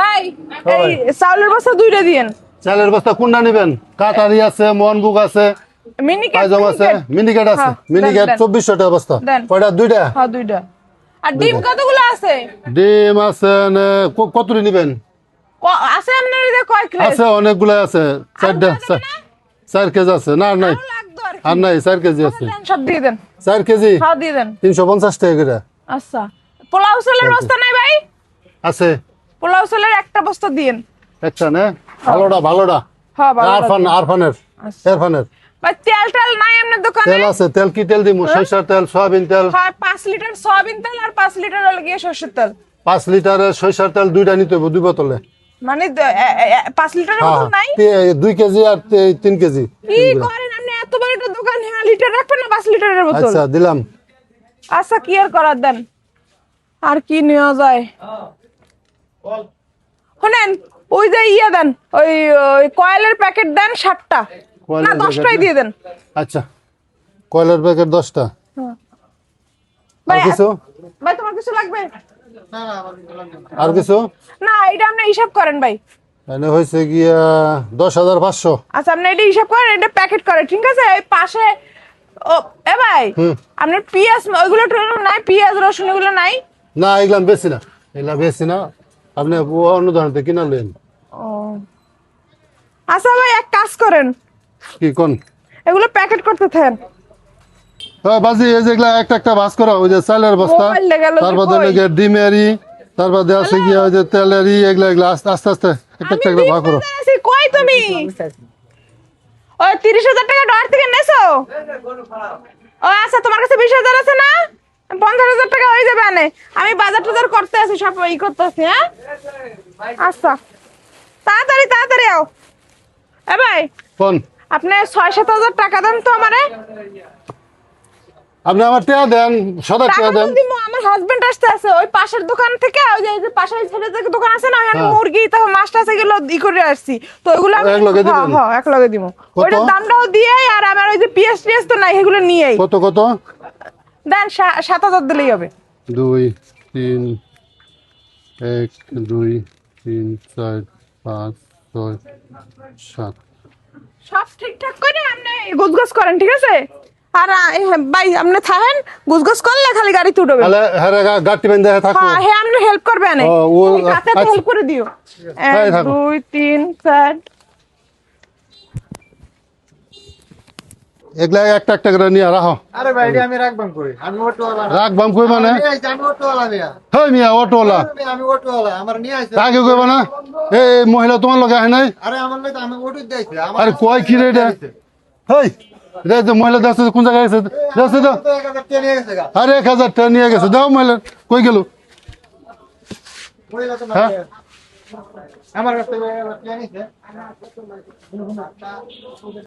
ভাই। এই চাউলের বস্তা দুইটা দিয়েন। চালের বস্তা কোনটা নিবেন? কাটারি আছে মোহনবুক আছে পায়জাম আছে। মিনিকেট আছে। হ্যাঁ, মিনিকেট দেন, দেন। চব্বিশশো টাকা বস্তা। কয়টা? দুইটা? হ্যাঁ দুইটা। আর ডিম কতগুলো আছে? ডিম আছে কতটি নিবেন? আছে আপনার কয় ক্রেট আছে অনেকগুলো আছে। চারটা চার কেজি আছে। না আর নাই। আর নাই চার কেজি আছে। সব দিয়ে দেন। চার কেজি? হ্যাঁ দিয়ে দেন। তিনশো পঞ্চাশ টাকা করে। আচ্ছা। পোলাও চালের বস্তা নাই ভাই? আছে। পোলাও চালের একটা বস্তা দিয়েন। একটা না। ভালোটা ভালোটা। হ্যাঁ ভালো আরফান আরফানের আচ্ছা। এরফানের ভাই তেল টেল নাই আপনার দোকানে? তেল আছে তেল কি তেল দিমু? সরিষার তেল সয়াবিন তেল। হয় পাঁচ লিটার সয়াবিন তেল আর পাঁচ লিটার হলো গিয়ে সর্ষের তেল। পাঁচ লিটারের সরিষার তেল দুইটা নিতে হবে দুই বোতলে। মানে দ- এ- এ- এ- পাঁচ লিটারের হ্যাঁ বোতল নাই? তে- দুই কেজি আর তে- তিন কেজি। কি করেন আপনি? এত বড় একটা দোকান হ্যাঁ লিটার রাখবেন না পাঁচ লিটারের বোতল? আচ্ছা দিলাম। আচ্ছা কি আর করার দেন? আর কি নেওয়া যায়? শোনেন ওই যে ইয়ে দেন ওই ওই কয়েলের প্যাকেট দেন ষাটটা। না দশটাই দিয়ে দেন। আচ্ছা কয়লার প্যাকেট দশটা। ভাই কিছু? ভাই তোমার কিছু লাগবে? আর কিছু? না এটা আপনি হিসাব করেন ভাই। এনে হয়েছে গিয়া দশ হাজার পাঁচশো। আচ্ছা আপনি এটা হিসাব করেন এটা প্যাকেট করে ঠিক আছে? এই পাশে ও এ ভাই আপনার পেঁয়াজ ওইগুলো নাই পেঁয়াজ রসুন এগুলো নাই? না এগুলাম বেশি না। এগুলা বেশি না। আপনি অন্য ধরনের থেকে কিনা লেন। ও। আচ্ছা ভাই এক কাজ করেন। কি কোন? এগুলো প্যাকেট করতে থাকেন। হ্যাঁ বাজি এই যেগুলা একটা একটা ভাস করা ওই যে চালের বস্তা তারপর? দেখে ডিমেরি তারপর দিয়ে আছে গিয়া ওই যে তেলেরি এগুলা এগুলা আস্তে আস্তে আস্তে একটা একটা করে ভাগ করো। কই তুমি? ওই তিরিশ হাজার টাকা ডলার থেকে নেছো? ও আচ্ছা তোমার কাছে বিশ হাজার আছে না? পঞ্চাশ হাজার টাকা হয়ে যাবে আনে। আমি বাজার টাজার করতে আছি সব ই করতে আছি হ্যাঁ? আচ্ছা। তাড়াতাড়ি তাড়াতাড়ি আও। এ ভাই কোন আপনি ছয় সাত হাজার টাকা দেন তো আমারে। আপনি আমার টেয়া দেন সদা টাকা দেন। আমার হাজবেন্ড আসতে আছে ওই পাশের দোকান থেকে ওই যে- পাশের ছেলে থেকে দোকান আছে না ওখানে হ্যাঁ। মুরগি তারপর মাছ টাছ এগুলো ই করে আসছি। তো ওইগুলো আমি এক লগে হ্যাঁ দিবেন? হ্যাঁ এক লগে দিব? ওইটার দামটাও দিয়ে আর আমার ওই যে পিএস টিএস তো নাই এগুলো নিয়েই। কত কত? দেন সাত হাজার দিলেই হবে। দুই তিন এক দুই তিন চার পাঁচ ছয় সাত। সব ঠিকঠাক করে আপনি গুজগুজ করেন ঠিক আছে? আর হ্যাঁ, ভাই আপনি থাকেন? গুজগুজ করলে খালি উঠবে তাহলে হ্যাঁ গাড়ি বেঁধে থাকব হ্যাঁ হ্যাঁ আপনি হেল্প করবেন। ও, হাতে আচ্ছা। হেল্প করে দিও। তাই দুই তিন চার এগুলা একটা একটা করে নিয়ে রাখো। আরে ভাই আমি রাখবাম কই? আমি অটোওয়ালা। রাখবাম কই মানে? আমি অটোওয়ালা মিয়া। হই মিয়া অটোওয়ালা। আমি- অটোওয়ালা আমার নিয়ে আইছে। তাকে কইব না? এই মহিলা তোমার লগে আহে নাই? আরে আমার লগে আমি অটো দিয়েছি আরে কয় কি রে এটা? হই রে যে মহিলা দেখছে কোন জায়গায় গেছে? দেখছে তো? আরে এক হাজার টাকা নিয়ে গেছে। দাও মহিলা কই গেল? মহিলা তো না হ্যাঁ? আমার কাছ